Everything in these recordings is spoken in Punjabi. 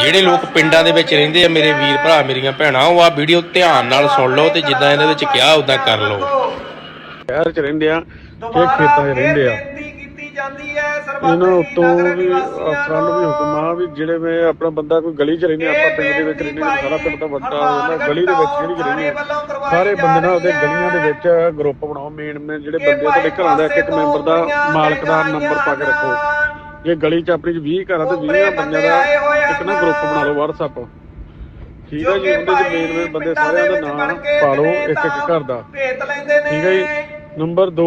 ਜਿਹੜੇ ਲੋਕ ਪਿੰਡਾਂ ਦੇ ਵਿੱਚ ਰਹਿੰਦੇ ਆ ਮੇਰੇ ਵੀਰ ਭਰਾ ਮੇਰੀਆਂ ਭੈਣਾਂ ਉਹ ਆ ਵੀਡੀਓ ਧਿਆਨ ਨਾਲ ਸੁਣ ਲਓ ਤੇ ਜਿੱਦਾਂ ਇਹਦੇ ਵਿੱਚ ਕਿਹਾ ਉਦਾਂ ਕਰ ਲਓ। ਸ਼ਹਿਰ ਚ ਰਹਿੰਦੇ ਆ ਤੇ ਖੇਤਾਂ 'ਚ ਰਹਿੰਦੇ ਆ। ਇਹਨਾਂ ਉੱਤੋਂ ਵੀ ਅਫਸਰਾਂ ਨੂੰ ਵੀ ਹੁਕਮ ਆ ਵੀ ਜਿਹੜੇ ਮੈਂ ਆਪਣਾ ਬੰਦਾ ਕੋਈ ਗਲੀ 'ਚ ਰਹਿੰਦੇ ਆਪਾਂ ਪਿੰਡ ਦੇ ਵਿੱਚ ਰਹਿੰਦੇ ਸਾਰਾ ਪਿੰਡ ਤਾਂ ਵੱਡਾ ਜਾਂਦਾ ਗਲੀ ਦੇ ਵਿੱਚ ਜਿਹੜੀ ਰਹਿੰਦੇ ਆ ਸਾਰੇ ਬੰਦੇ ਨਾਲ ਉਹਦੇ ਗਲੀਆਂ ਦੇ ਵਿੱਚ ਗਰੁੱਪ ਬਣਾਓ ਮੇਨ ਮੇਨ ਜਿਹੜੇ ਬੰਦੇ ਆ ਤੁਹਾਡੇ ਘਰਾਂ ਦਾ ਇੱਕ ਇੱਕ ਮੈਂਬਰ ਦਾ ਮਾਲਕ ਦਾ ਨੰਬਰ ਪਾ ਕੇ ਰੱਖੋ। ਜੇ ਗਲੀ 'ਚ ਆਪਣੀ 'ਚ 20 ਘਰਾਂ ਤੇ 20 ਬੰਦਿਆਂ ਦਾ ਇੱਕ ਨਾ ਗਰੁੱਪ ਬਣਾ ਲਓ WhatsApp ਠੀਕ ਹੈ ਜੀ ਉਹਦੇ 'ਚ ਮੇਨ ਮੇਨ ਬੰਦੇ ਸਾਰਿਆਂ ਦਾ ਨਾਮ ਪਾ ਲਓ ਇੱਕ ਇੱਕ ਘਰ ਦਾ। ਠੀਕ ਹੈ ਜੀ ਨੰਬਰ 2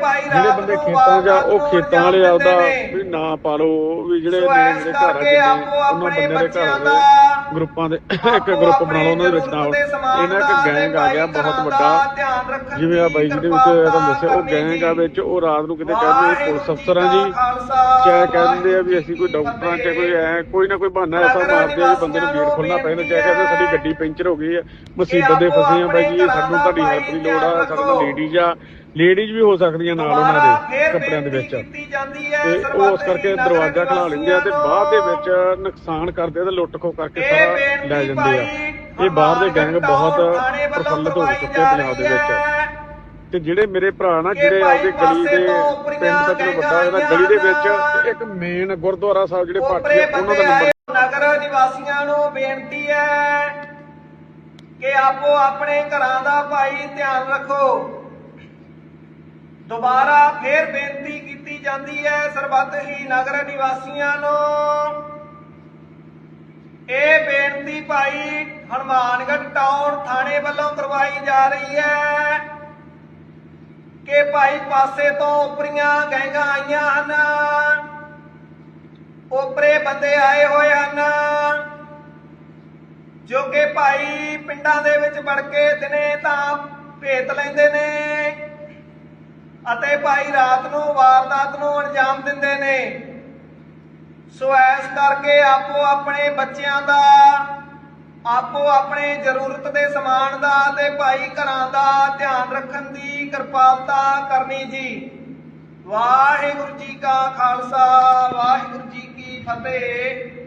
ਜਿਹੜੇ ਬੰਦੇ ਨੂੰ ਖੇਤਾਂ ਜਾਂ ਉਹ ਖੇਤਾਂ ਵਾਲੇ ਨੂੰ। ਜਾਂਦੇ ਵੀ ਨਾਂ ਪਾ ਲਓ ਵੀ ਜਿਹੜੇ ਨੇੜੇ ਘਰ ਆ ਆਪੋ ਉਹਨਾਂ ਬੰਦਿਆਂ ਦੇ ਘਰ ਦਾ ਦੇ ਗਰੁੱਪਾਂ ਦੇ ਇੱਕ ਗਰੁੱਪ ਬਣਾ ਲਓ ਉਹਨਾਂ ਦੇ ਵਿੱਚ ਸਮਾਨ ਇਹਨਾਂ ਇੱਕ ਗੈਂਗ ਆ ਗਿਆ ਬਹੁਤ ਵੱਡਾ ਜਿਵੇਂ ਆ ਬਾਈ ਜੀ ਦੇ ਵਿੱਚ ਤੁਹਾਨੂੰ ਦੱਸਿਆ ਉਹ ਗੈਂਗ ਆ। ਵਿੱਚ ਉਹ ਰਾਤ ਨੂੰ ਕਿਤੇ ਕਹਿੰਦੇ ਪੁਲਿਸ ਅਫਸਰਾਂ ਜੀ ਚਾਹੇ ਕਹਿੰਦੇ ਆ ਵੀ ਅਸੀਂ ਕੋਈ ਡਾਕਟਰਾਂ ਚਾਹੇ ਕੋਈ ਐ ਕੋਈ ਨਾ ਕੋਈ ਬਹਾਨਾ ਐਸਾ ਮਾਰਦੇ ਆ ਵੀ ਬੰਦੇ ਨੂੰ ਗੇਟ ਖੋਲਣਾ ਪੈਂਦਾ ਚਾਹੇ ਕਹਿੰਦੇ ਸਾਡੀ ਗੱਡੀ ਪੈਂਚਰ ਹੋ ਗਈ ਆ ਮੁਸੀਬਤ ਦੇ ਫਸੇ ਆ ਬਾਈ ਜੀ ਸਾਨੂੰ ਤੁਹਾਡੀ ਹੈਲਪ ਦੀ ਲੋੜ ਆ ਸਾਡੇ ਨਾਲ ਲੇਡੀਜ਼ ਆ ਲੇਡੀਜ਼ ਵੀ ਹੋ ਸਕਦੀਆਂ ਨਾਲ ਉਹਨਾਂ ਦੇ ਕੱਪੜਿਆਂ ਦੇ ਵਿੱਚ। ਤੇ ਉਹ ਉਸ ਕਰਕੇ ਦਰਵਾਜ਼ਾ ਖਲਾ ਲੈਂਦੇ ਆ ਤੇ ਬਾਅਦ ਦੇ ਵਿੱਚ ਨੁਕਸਾਨ ਕਰਦੇ ਤੇ ਲੁੱਟ ਖੋ ਕਰਕੇ ਸਾਰਾ ਲੈ ਜਾਂਦੇ ਆ। ਇਹ ਬਾਹਰ ਦੇ ਗੈਂਗ ਬਹੁਤ ਪ੍ਰਫੁੱਲਤ ਹੋ ਚੁੱਕੇ ਪੰਜਾਬ ਦੇ ਵਿੱਚ। ਤੇ ਜਿਹੜੇ ਮੇਰੇ ਭਰਾ ਨਾ ਜਿਹੜੇ ਆਪਦੇ ਗਲੀ ਦੇ ਪਿੰਡ ਦਾ ਚਲੋ ਵੱਡਾ ਇਹਦਾ ਗਲੀ ਦੇ ਵਿੱਚ ਇੱਕ ਮੇਨ ਗੁਰਦੁਆਰਾ ਸਾਹਿਬ ਜਿਹੜੇ ਪਾਠੀ ਉਹਨਾਂ ਦਾ ਨੰਬਰ ਨਗਰ ਨਿਵਾਸੀਆਂ ਨੂੰ ਬੇਨਤੀ ਹੈ ਕਿ ਆਪੋ ਆਪਣੇ ਘਰਾਂ ਦਾ ਭਾਈ ਧਿਆਨ ਰੱਖੋ। ਦੁਬਾਰਾ ਫੇਰ ਬੇਨਤੀ ਕੀਤੀ ਜਾਂਦੀ ਹੈ ਸਰਬੱਤ ਹੀ ਨਗਰ ਨਿਵਾਸੀਆਂ ਨੂੰ। ਇਹ ਬੇਨਤੀ ਭਾਈ ਹਨੂਮਾਨਗੜ੍ਹ ਟਾਊਨ ਥਾਣੇ ਵੱਲੋਂ ਕਰਵਾਈ ਜਾ ਰਹੀ ਹੈ ਕਿ ਭਾਈ ਪਾਸੇ ਤੋਂ ਉਪਰੀਆਂ ਗੈਂਗਾਂ ਆਈਆਂ ਹਨ। ਉਪਰੇ ਬੰਦੇ ਆਏ ਹੋਏ ਹਨ। ਜੋ ਕਿ ਭਾਈ ਪਿੰਡਾਂ ਦੇ ਵਿੱਚ ਵੜ ਕੇ ਦਿਨੇ ਤਾਂ ਭੇਤ ਲੈਂਦੇ ਨੇ। ਅਤੇ ਭਾਈ ਰਾਤ ਨੂੰ ਵਾਰਦਾਤ ਨੂੰ ਅੰਜਾਮ ਦਿੰਦੇ ਨੇ। ਸੋ ਐਸ ਕਰਕੇ ਆਪੋ ਆਪਣੇ ਬੱਚਿਆਂ ਦਾ, ਆਪੋ ਆਪਣੇ ਜ਼ਰੂਰਤ ਦੇ ਸਮਾਨ ਦਾ ਤੇ ਭਾਈ ਘਰਾਂ ਦਾ ਧਿਆਨ ਰੱਖਣ ਦੀ ਕਿਰਪਾਲਤਾ ਕਰਨੀ ਜੀ। ਵਾਹਿਗੁਰੂ ਜੀ ਕਾ ਖਾਲਸਾ, ਵਾਹਿਗੁਰੂ ਜੀ ਕੀ ਫਤਿਹ।